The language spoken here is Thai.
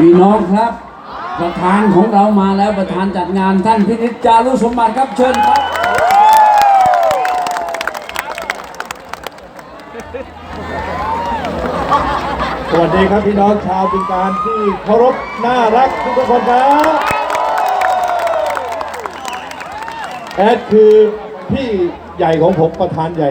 พี่น้องครับ ประธานของเรามาแล้วประธานจัดงานท่านพินิจจารุสมบัติครับเชิญครับสวัสดีครับพี่น้องชาวบึงการที่เคารพน่ารักทุกคนครับแอดคือพี่ใหญ่ของผมประธานใหญ่